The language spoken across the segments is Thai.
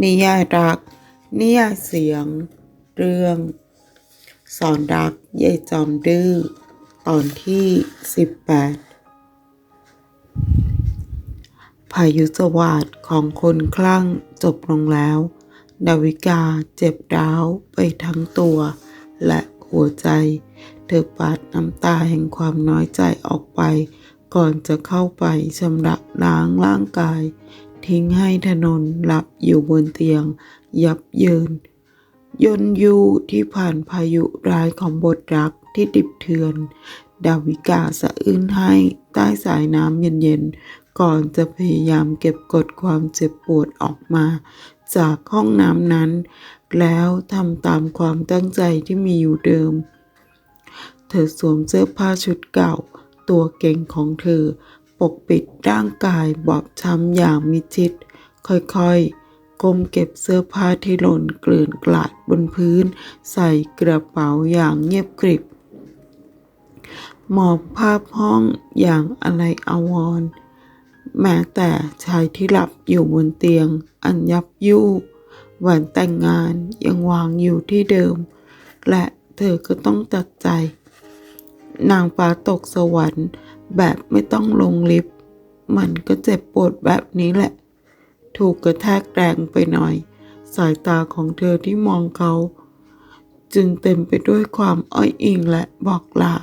นิยายรัก นิยายเสียง เรื่อง สอนรักยายจอมดื้อ ตอนที่ 18 พายุสวาดของคนคลั่งจบลงแล้ว ดาวิกาเจ็บร้าวไปทั้งตัว และหัวใจ เธอปาดน้ำตาแห่งความน้อยใจออกไป ก่อนจะเข้าไปชำระล้างร่างกาย ทิ้งให้ถนนหลับอยู่บนเตียง ยับเยิน ยนยูที่ผ่านพายุร้ายของบทรักที่ดิบเทือน ดาวิกาสะอื้นให้ใต้สายน้ำเย็นๆ ก่อนจะพยายามเก็บกดความเจ็บปวดออกมา จากห้องน้ำนั้น แล้วทำตามความตั้งใจที่มีอยู่เดิม เธอสวมเสื้อผ้าชุดเก่า ตัวเก่งของเธอ ปกปิดร่างกายบอบช้ำอย่างมิชิด ค่อยๆก้มเก็บเสื้อผ้าที่หล่นเกลื่อนกลาดบนพื้น ใส่กระเป๋าอย่างเงียบกริบ หมองภาพห้องอย่างอะไรอาวร แม้แต่ชายที่หลับอยู่บนเตียง อันยับยุแหวนแต่งงานยังวางอยู่ที่เดิม และเธอก็ต้องตัดใจ นางฟ้าตกสวรรค์ แบบไม่ต้องลงลิฟต์มันก็เจ็บปวดแบบนี้แหละ ถูกกระแทกแรงไปหน่อย สายตาของเธอที่มองเขา จึงเต็มไปด้วยความอ้อยอิงและบอกลา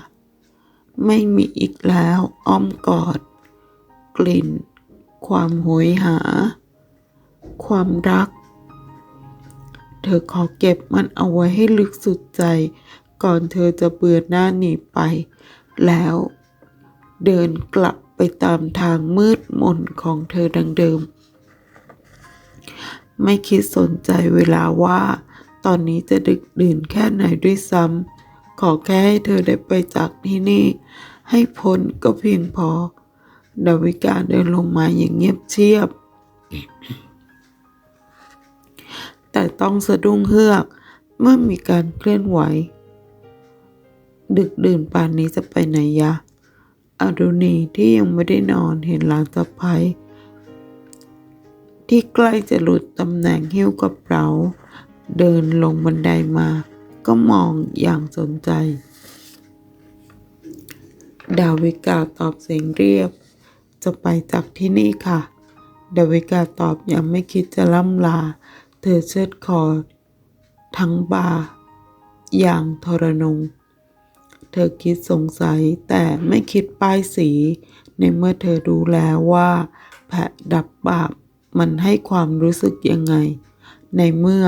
ไม่มีอีกแล้วอ้อมกอด กลิ่น ความโหยหา ความรัก เธอขอเก็บมันเอาไว้ให้ลึกสุดใจ ก่อนเธอจะเบื่อหน้าหนีไป แล้ว เดินกลับไปตามทางมืดมนของเธอดังเดิม ไม่คิดสนใจเวลาว่า ตอนนี้จะดึกดื่นแค่ไหนด้วยซ้ำขอแค่ให้เธอได้ไปจากที่นี่ ให้พ้นก็เพียงพอ ดาวิกาเดินลงมาอย่างเงียบเชียบ แต่ต้องสะดุ้งเฮือกเมื่อมีการเคลื่อนไหว ดึกดื่นป่านนี้จะไปไหนยะ อารุณีที่ยังไม่ได้นอนเห็นหลานสะพ้ยที่ใกล้จะหลุดตำแหน่งหิ้วกระเป๋า เดินลงบันไดมา ก็มองอย่างสนใจ ดาวิกาตอบเสียงเรียบ จะไปจากที่นี่ค่ะ ดาวิกาตอบยังไม่คิดจะล่ำลา เธอเชิดคอ ทั้งบา อย่างทรนง เธอคิดสงสัยแต่ไม่คิดป้ายสี ในเมื่อเธอรู้แล้วว่า แผะดับบาปมันให้ความรู้สึกยังไง ในเมื่อ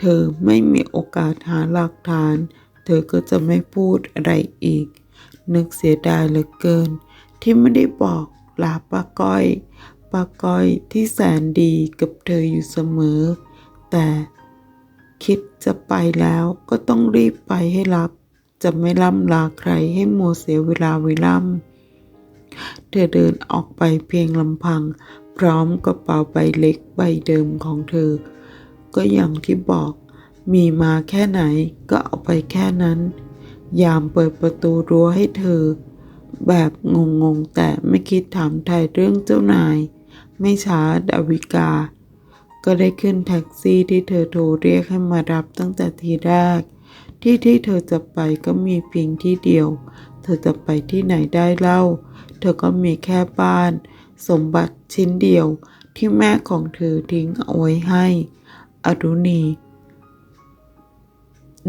เธอไม่มีโอกาสหาหลักฐาน เธอก็จะไม่พูดอะไรอีก นึกเสียดายเหลือเกิน ที่ไม่ได้บอกลาป้าก้อยป้าก้อยที่แสนดีกับเธออยู่เสมอ แต่คิดจะไปแล้วก็ต้องรีบไปให้รับ จะไม่ล่ำลาใครให้มัวเสียเวลาเวล่ำเธอเดินออกไปเพียงลำพัง พร้อมกระเป๋าใบเล็กใบเดิมของเธอ ก็อย่างที่บอกมีมาแค่ไหนก็เอาไปแค่นั้น ยามเปิดประตูรั้วให้เธอ แบบงงๆแต่ไม่คิดถามไทยเรื่องเจ้านาย ไม่ช้าดาวิกา ก็ได้ขึ้นแท็กซี่ที่เธอโทรเรียกให้มารับตั้งแต่ทีแรก ที่ที่เธอจะไปก็มีเพียงที่เดียว เธอจะไปที่ไหนได้เล่า เธอก็มีแค่บ้าน สมบัติชิ้นเดียวที่แม่ของเธอทิ้งเอาไว้ให้ อรุณี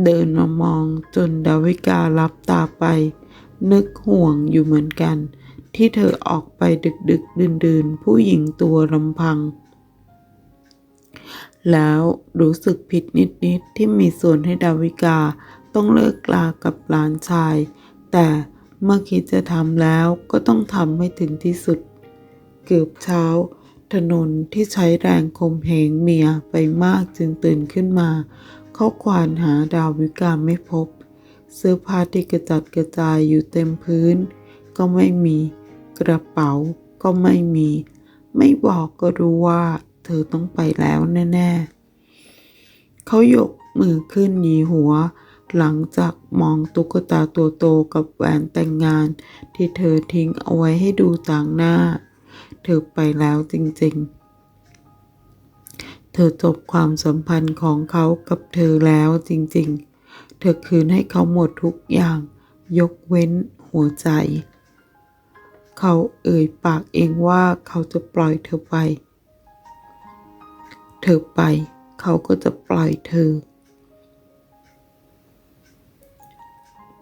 เดินมามองจนดาวิการับตาไป นึกห่วงอยู่เหมือนกัน ที่เธอออกไปดึกดึกดื่นดื่นๆผู้หญิงตัวลำพัง แล้วรู้สึกผิดนิดๆที่มีส่วนให้ดาวิกาต้องเลิกลากับหลานชาย แต่เมื่อคิดจะทำแล้วก็ต้องทำให้ถึงที่สุด เกือบเช้า ถนนที่ใช้แรงคมเหงเมียไปมากจึงตื่นขึ้นมา เขาควานหาดาวิกาไม่พบ เสื้อผ้าที่กระจัดกระจายอยู่เต็มพื้น ก็ไม่มีกระเป๋าก็ไม่มี ไม่บอกก็รู้ว่า เธอต้องไปแล้วแน่ๆ เขายกมือขึ้นหยีหัว หลังจากมองตุ๊กตาตัวโตกับแหวนแต่งงาน ที่เธอทิ้งเอาไว้ให้ดูต่างหน้า เธอไปแล้วจริงๆเธอจบความสัมพันธ์ของเขากับเธอแล้วจริงๆ เธอคืนให้เขาหมดทุกอย่าง ยกเว้นหัวใจ เขาเอ่ยปากเองว่าเขาจะปล่อยเธอไป เธอไป เขาก็จะปล่อยเธอ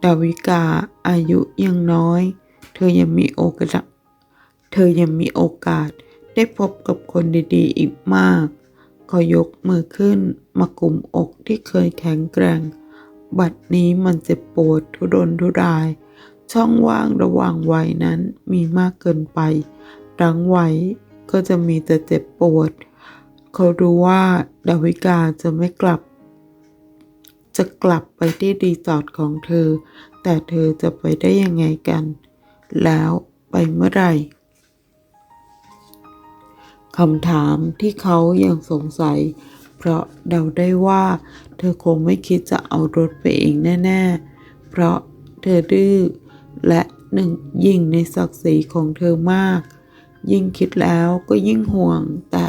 ดาวิกาอายุยังน้อย เธอยังมีโอกาส เธอยังมีโอกาสได้พบกับคนดีๆอีกมากก็ยกมือขึ้นมากลุ่มอกที่เคยแข็งแกร่ง บัดนี้มันเจ็บปวดทุรนทุราย ช่องว่างระหว่างวัยนั้นมีมากเกินไปรั้งไว้ก็จะมีแต่เจ็บปวด เขารู้ว่าดาวิกาจะไม่กลับ จะกลับไปที่รีสอร์ทของเธอ แต่เธอจะไปได้ยังไงกัน แล้วไปเมื่อไหร่คำถามที่เขายังสงสัย เพราะเดาได้ว่า เธอคงไม่คิดจะเอารถไปเองแน่ ๆ เพราะเธอดื้อและหนึ่งยิ่งในศักดิ์ศรีของเธอมาก ยิ่งคิดแล้วก็ยิ่งห่วงแต่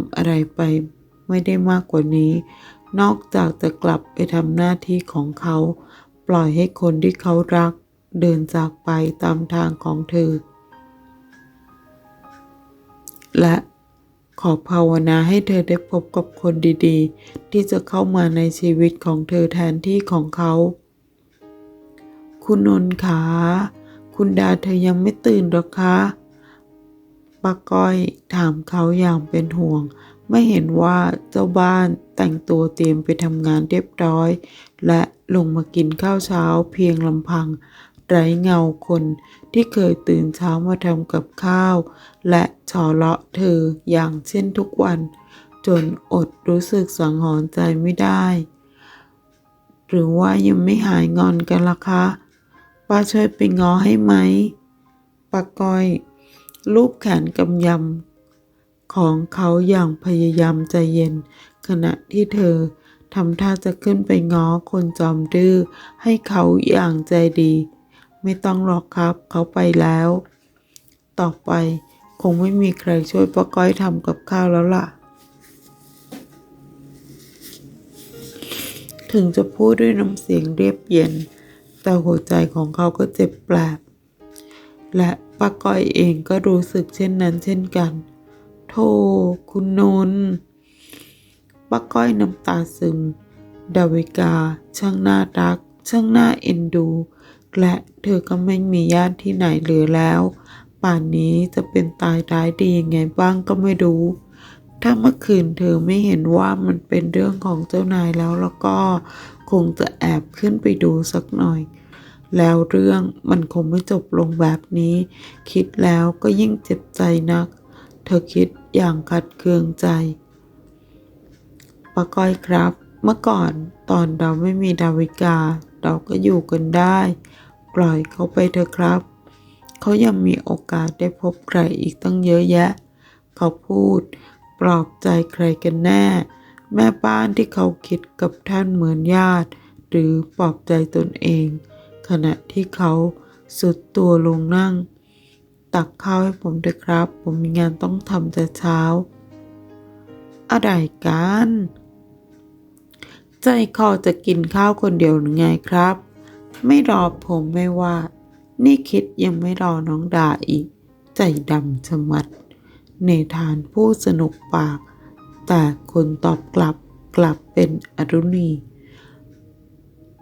ำอะไรไปไม่ได้มากกว่านี้ นอกจากจะกลับไปทำหน้าที่ของเขา ปล่อยให้คนที่เขารัก เดินจากไปตามทางของเธอ และขอภาวนาให้เธอได้พบกับคนดีๆ ที่จะเข้ามาในชีวิตของเธอแทนที่ของเขา คุณนนท์ขา คุณดาเธอยังไม่ตื่นหรอคะ ป้าก้อยถามเขาอย่างเป็นห่วง ไม่เห็นว่าเจ้าบ้านแต่งตัวเตรียมไปทำงานเรียบร้อย และลงมากินข้าวเช้าเพียงลำพัง ไร้เงาคนที่เคยตื่นเช้ามาทำกับข้าว และฉอเลาะเธออย่างเช่นทุกวัน จนอดรู้สึกสังหรณ์ใจไม่ได้ หรือว่ายังไม่หายงอนกันล่ะคะป้าช่วยไปง้อให้ไหมป้าก้อย รูปแขนกำยำของเขาอย่างพยายามใจเย็น ขณะที่เธอทำท่าจะขึ้นไปง้อคนจอมดื้อให้เขาอย่างใจดี ไม่ต้องหรอกครับ เขาไปแล้ว ต่อไปคงไม่มีใครช่วยป้าก้อยทำกับข้าวแล้วล่ะ ถึงจะพูดด้วยน้ำเสียงเรียบเย็น แต่หัวใจของเขาก็เจ็บแปลบ และป้าก้อยเองก็รู้สึกเช่นนั้นเช่นกันโธ่คุณนนท์ป้าก้อยน้ำตาซึม ดาวิกา ช่างน่ารัก ช่างน่าเอ็นดู และเธอก็ไม่มีญาติที่ไหนเหลือแล้ว ป่านนี้จะเป็นตายร้ายดียังไงบ้างก็ไม่รู้ ถ้าเมื่อคืนเธอไม่เห็นว่ามันเป็นเรื่องของเจ้านายแล้วแล้วก็ คงจะแอบขึ้นไปดูสักหน่อย แล้วเรื่องมันคงไม่จบลงแบบนี้ คิดแล้วก็ยิ่งเจ็บใจนัก เธอคิดอย่างขัดเคืองใจป้าก้อยครับ เมื่อก่อนตอนเราไม่มีดาวิกา เราก็อยู่กันได้ ปล่อยเขาไปเถอะครับ เขายังมีโอกาสได้พบใครอีกตั้งเยอะแยะ เขาพูด ปลอบใจใครกันแน่ แม่บ้านที่เขาคิดกับท่านเหมือนญาติ หรือปลอบใจตนเอง ขณะที่เขาสุดตัวลงนั่ง ตักข้าวให้ผมด้วยครับ ผมมีงานต้องทำแต่เช้า อะไรกัน ใจคอจะกินข้าวคนเดียวหรือไงครับ ไม่รอผมไม่ว่า นี่คิดยังไม่รอน้องดาอีก ใจดำชะมัด เนธานพูดสนุกปาก แต่คนตอบกลับกลับเป็นอรุณี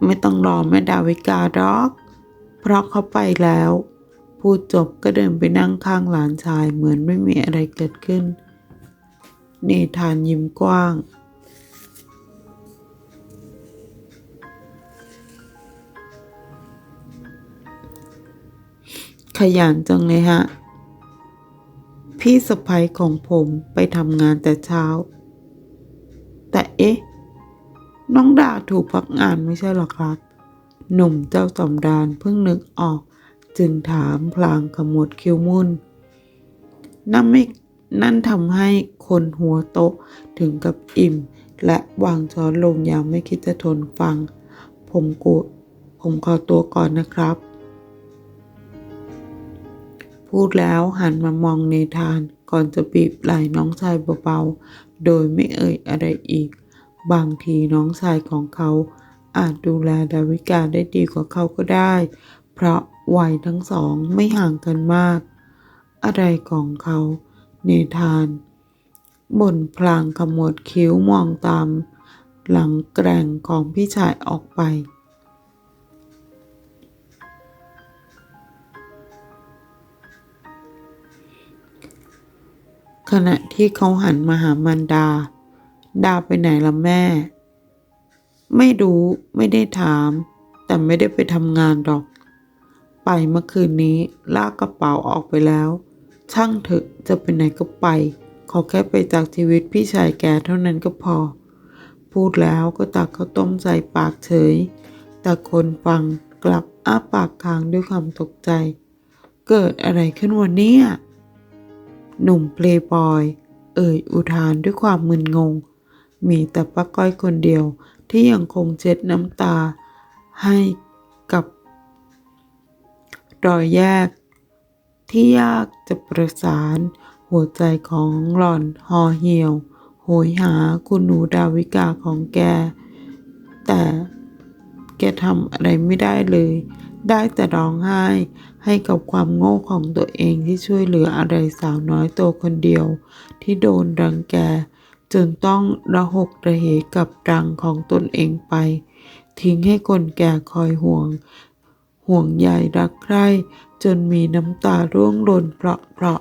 ไม่ต้องรอแม่ดาวิกาหรอก เพราะเขาไปแล้ว พูดจบก็เดินไปนั่งข้างหลานชายเหมือนไม่มีอะไรเกิดขึ้น เนธานยิ้มกว้างขยันจังเลยฮะ พี่สะพ้ยของผมไปทำงานแต่เช้า แต่เอ๊ะ น้องดาถูกพักงานไม่ใช่หรอครับ หนุ่มเจ้าสำดานเพิ่งนึกออก จึงถามพลางขมวดคิ้วมุ่นนั่นไม่นั่นทำให้คนหัวโตถึงกับอิ่ม และวางช้อนลงอย่างไม่คิดจะทนฟัง ผมกูผมขอตัวก่อนนะครับ พูดแล้วหันมามองเนธานก่อนจะบีบไหล่น้องชายเบาๆ โดยไม่เอ่ยอะไรอีก บางทีน้องชายของเขาอาจดูแลดาวิกาได้ดีกว่าเขาก็ได้ เพราะวัยทั้งสองไม่ห่างกันมาก อะไรของเขาเนธานบ่นพลางขมวดคิ้วมองตาม หลังแกร่งของพี่ชายออกไป ขณะที่เขาหันมาหามันดา ดาไปไหนล่ะแม่ ไม่รู้ไม่ได้ถาม แต่ไม่ได้ไปทำงานหรอก ไปเมื่อคืนนี้ลากกระเป๋าออกไปแล้ว ช่างเถอะจะไปไหนก็ไป ขอแค่ไปจากชีวิตพี่ชายแกเท่านั้นก็พอ พูดแล้วก็ตักข้าวต้มใส่ปากเฉย แต่คนฟังกลับอ้าปากค้างด้วยความตกใจ เกิดอะไรขึ้นวันนี้หนุ่มเพลย์บอย เอ่ยอุทานด้วยความมึนงง มีแต่ป้าก้อยคนเดียวที่ยังคงเช็ดน้ำตาให้กับ รอยแยก ที่ยากจะประสาน หัวใจของหล่อนหอเหี่ยว โหยหาคุณหนูดาวิกาของแก แต่แกทำอะไรไม่ได้เลย ได้แต่ร้องไห้ให้กับความโง่ของตัวเองที่ช่วยเหลืออะไรสาวน้อยตัวคนเดียว ที่โดนรังแก จนต้องระหกระเหกับรังของตนเองไป ทิ้งให้คนแก่คอยห่วง ห่วงใยรักใคร่จนมีน้ำตาร่วงหล่นเพราะเพราะ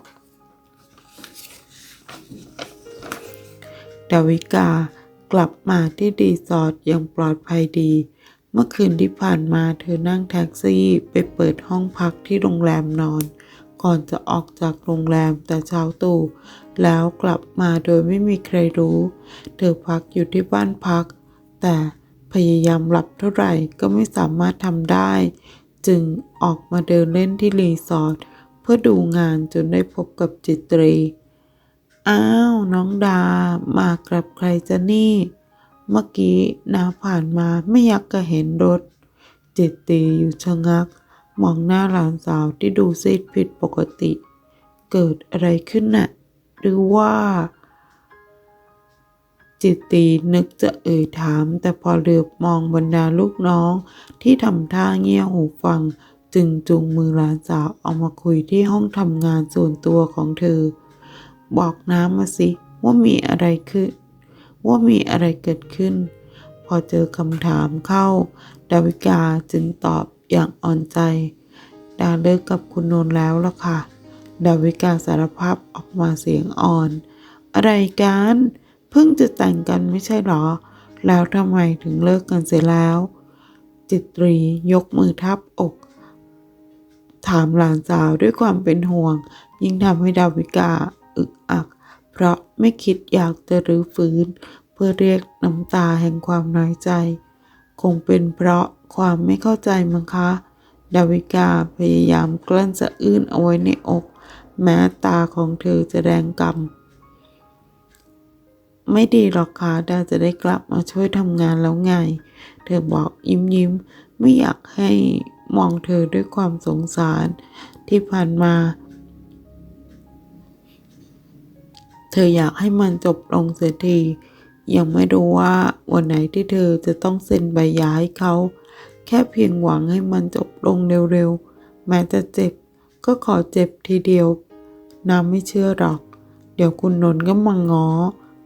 ดาวิกากลับมาที่รีสอร์ทอย่างปลอดภัยดี เมื่อคืนที่ผ่านมาเธอนั่งแท็กซี่ไปเปิดห้องพักที่โรงแรมนอน ก่อนจะออกจากโรงแรมแต่เช้าตู่แล้วกลับมาโดยไม่มีใครรู้ เธอพักอยู่ที่บ้านพัก แต่พยายามหลับเท่าไหร่ก็ไม่สามารถทำได้ จึงออกมาเดินเล่นที่รีสอร์ทเพื่อดูงานจนได้พบกับจิตรี อ้าว น้องดา มากับใครจะนี่ เมื่อกี้นาผ่านมาไม่อยากจะเห็นรถ จิตตีอยู่ชะงัก มองหน้าหลานสาวที่ดูซีดผิดปกติ เกิดอะไรขึ้นน่ะ หรือว่า จิตตีนึกจะเอ่ยถาม แต่พอเหลือบมองบรรดาลูกน้องที่ทำท่าเงี่ยหูฟัง จึงจูงมือหลานสาวเอามาคุยที่ห้องทำงานส่วนตัวของเธอ บอกน้ำมาสิว่ามีอะไรขึ้น ว่ามีอะไรเกิดขึ้น พอเจอคำถามเข้า ดาวิกาจึงตอบ อย่างอ่อนใจดาเลิกกับคุณนนท์แล้วล่ะค่ะ ดาวิกาสารภาพออกมาเสียงอ่อน อะไรกัน เพิ่งจะแต่งกันไม่ใช่หรอ แล้วทำไมถึงเลิกกันเสียแล้ว จิตรียกมือทับอก ถามหลานสาวด้วยความเป็นห่วง ยิ่งทำให้ดาวิกาอึกอัก เพราะไม่คิดอยากจะรื้อฟื้น เพื่อเรียกน้ำตาแห่งความน้อยใจ คงเป็นเพราะ ความไม่เข้าใจมั้งคะ ดาวิกาพยายามกลั้นสะอื้นเอาไว้ในอก แม้ตาของเธอจะแดงกำไม่ดีหรอกค่ะดาจะได้กลับมาช่วยทำงานแล้วไง เธอบอกยิ้มยิ้มไม่อยากให้มองเธอด้วยความสงสาร ที่ผ่านมา เธออยากให้มันจบลงเสียทียังไม่รู้ว่าวันไหนที่เธอจะต้องเซ็นใบย่าให้เขา แค่เพียงหวังให้มันจบลงเร็วๆ แม้จะเจ็บก็ขอเจ็บทีเดียว น้ำไม่เชื่อหรอก เดี๋ยวคุณนนท์ก็มางอ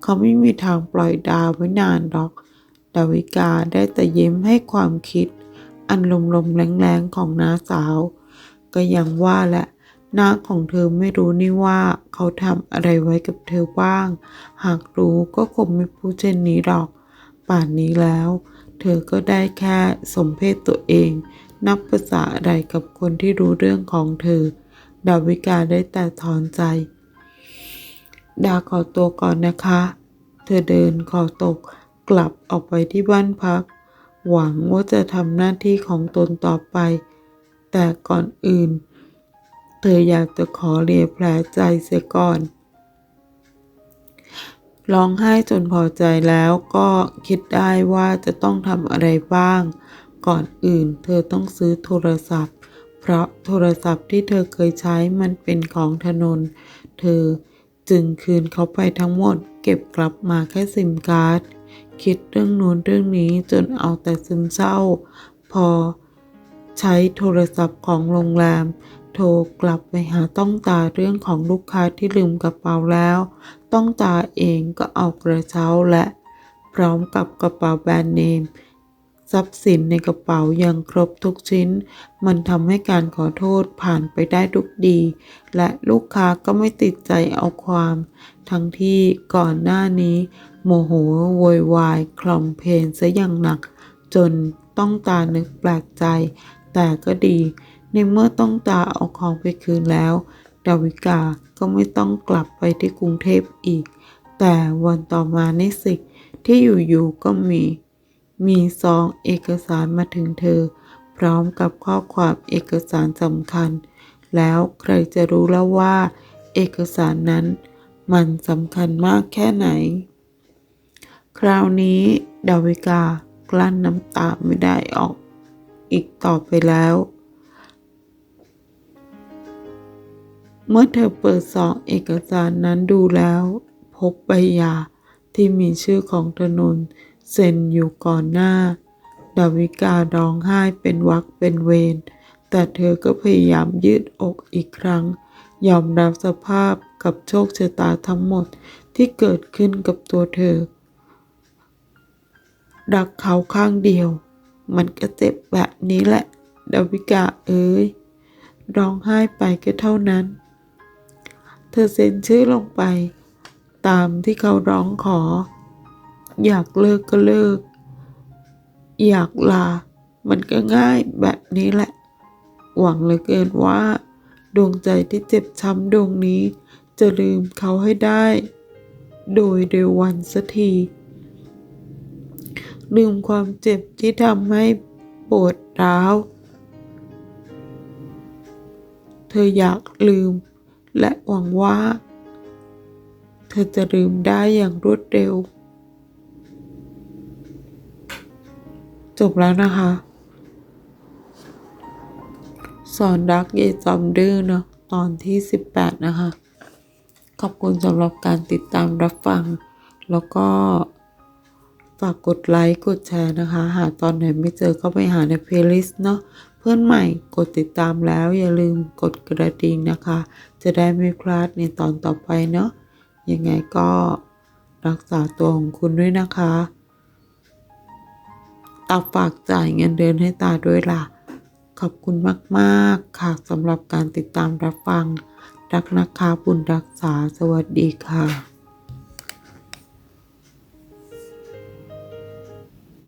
เขาไม่มีทางปล่อยดาวไว้นานหรอก ดาวิกาได้แต่ยิ้มให้ความคิด อันลมๆแรงๆของน้าสาว ก็ยังว่าแหละน้าของเธอไม่รู้นี่ว่าเขาทำอะไรไว้กับเธอบ้าง หากรู้ก็คงไม่พูดเช่นนี้หรอก ป่านนี้แล้ว เธอก็ได้แค่สมเพศตัวเอง นับภาษาอะไรกับคนที่รู้เรื่องของเธอ ดาวิกาได้แต่ถอนใจ ดาขอตัวก่อนนะคะ เธอเดินคอตกกลับออกไปที่บ้านพัก หวังว่าจะทำหน้าที่ของตนต่อไป แต่ก่อนอื่น เธออยากจะขอเลียแผลใจเสียก่อน ร้องไห้จนพอใจแล้วก็คิดได้ว่าจะต้องทำอะไรบ้าง ก่อนอื่นเธอต้องซื้อโทรศัพท์ เพราะโทรศัพท์ที่เธอเคยใช้มันเป็นของถนน เธอจึงคืนเขาไปทั้งหมด เก็บกลับมาแค่ซิมการ์ด คิดเรื่องนู้นเรื่องนี้จนเอาแต่ซึมเศร้า พอใช้โทรศัพท์ของโรงแรม ทรกลับไปหาต้องตาเรื่องของลูกค้าที่ลืมกระเป๋าแล้ว ต้องตาเองก็เอากระเช้าและ พร้อมกับกระเป๋าแบรนด์เนมทรัพย์สินในกระเป๋ายังครบทุกชิ้น มันทำให้การขอโทษผ่านไปได้ทุกดี และลูกค้าก็ไม่ติดใจเอาความ ทั้งที่ก่อนหน้านี้ โมโหโวยวายคลอมเพลนซะอย่างหนัก จนต้องตานึกแปลกใจ แต่ก็ดี ในเมื่อต้องตาเอาของไปคืนแล้ว ดาวิกาก็ไม่ต้องกลับไปที่กรุงเทพอีก แต่วันต่อมานี่สิที่อยู่ๆก็มี มีซองเอกสารมาถึงเธอ พร้อมกับข้อความเอกสารสำคัญ แล้วใครจะรู้แล้วว่า เอกสารนั้นมันสำคัญมากแค่ไหน คราวนี้ดาวิกากลั้นน้ำตาไม่ได้ออก อีกต่อไปแล้ว เมื่อเธอเปิดซองเอกสารนั้นดูแล้ว พบใบหย่าที่มีชื่อของธนุนเซ็นอยู่ก่อนหน้า ดาวิการ้องไห้เป็นวักเป็นเวรแต่เธอก็พยายามยืดอกอีกครั้ง ยอมรับสภาพกับโชคชะตาทั้งหมดที่เกิดขึ้นกับตัวเธอ รักเขาข้างเดียว มันก็เจ็บแบบนี้แหละ ดาวิกาเอ้ยร้องไห้ไปก็เท่านั้น เธอเซ็นชื่อลงไป ตามที่เขาร้องขอ อยากเลิกก็เลิก อยากลา มันก็ง่ายแบบนี้แหละ หวังเหลือเกินว่า ดวงใจที่เจ็บช้ำดวงนี้ จะลืมเขาให้ได้ โดยเร็ววันสักทีลืมความเจ็บที่ทำให้ปวดร้าว เธออยากลืม และหวังว่า เธอจะลืมได้อย่างรวดเร็ว จบแล้วนะคะ สอนรักเยายจอมดื้อเนาะตอนที่ 18 นะคะ ขอบคุณสำหรับการติดตามรับฟัง แล้วก็ ฝากกดไลค์กดแชร์นะคะ หาตอนไหนไม่เจอก็ไปหาในเพลย์ลิสต์เนาะเพื่อนใหม่กดติดตามแล้วอย่าลืมกดกระดิ่งนะคะ จะได้ไม่พลาดในตอนต่อไปเนาะยังไงก็รักษาตัวของคุณด้วยนะคะตาฝากจ่ายเงินเดือนให้ตาด้วยล่ะ ขอบคุณมากๆค่ะสำหรับการติดตามรับฟัง รักนะคะบุญรักษาสวัสดีค่ะ